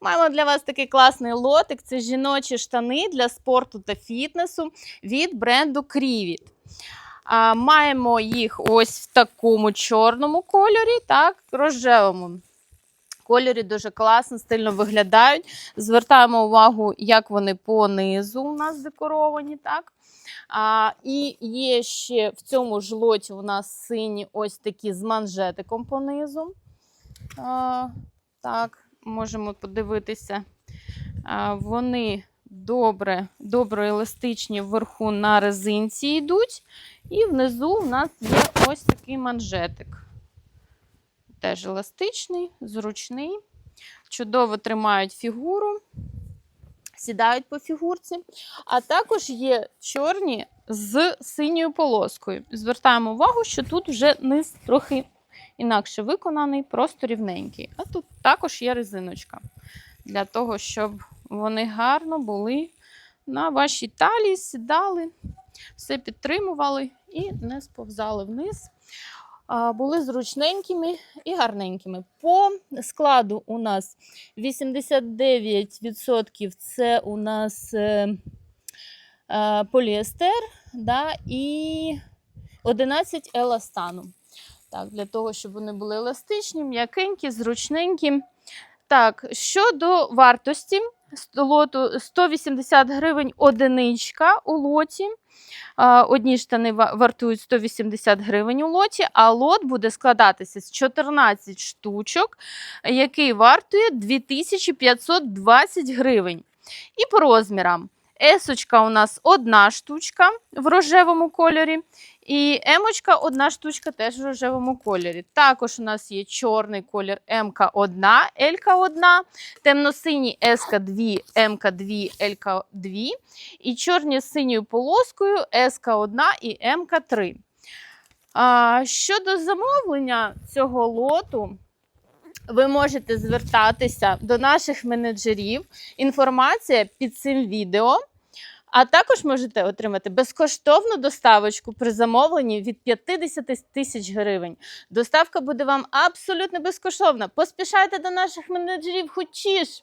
Маємо для вас такий класний лотик. Це жіночі штани для спорту та фітнесу від бренду Крівіт. Маємо їх ось в такому чорному кольорі, так, рожевому. Кольорі дуже класно, стильно виглядають. Звертаємо увагу, як вони по низу у нас декоровані. Так? А, і є ще в цьому ж лоті у нас сині ось такі з манжетиком по низу. А, так, можемо подивитися. Вони добре, добре еластичні вверху на резинці йдуть. І внизу у нас є ось такий манжетик. Теж еластичний, зручний. Чудово тримають фігуру, сідають по фігурці. А також є чорні з синьою полоскою. Звертаємо увагу, що тут вже низ трохи інакше виконаний, просто рівненький. А тут також є резиночка для того, щоб вони гарно були на вашій талії, сідали, все підтримували і не сповзали вниз. Були зручненькими і гарненькими. По складу у нас 89% це у нас е, е, поліестер да, і 11 еластану. Так, для того, щоб вони були еластичні, м'якенькі, зручненькі. Так, щодо вартості лоту 180 гривень одиничка у лоті. Одні штани ва- вартують 180 гривень у лоті, а лот буде складатися з 14 штучок, який вартує 2520 гривень. І по розмірам. Есочка у нас одна штучка в рожевому кольорі, і емочка одна штучка теж в рожевому кольорі. Також у нас є чорний колір МК 1, ЛК 1, темно-синій СК 2, МК 2, ЛК 2 і чорні з синьою полоскою СК 1 і МК 3. А, щодо замовлення цього лоту, ви можете звертатися до наших менеджерів. Інформація під цим відео. А також можете отримати безкоштовну доставочку при замовленні від 50 тисяч гривень. Доставка буде вам абсолютно безкоштовна. Поспішайте до наших менеджерів хочіш!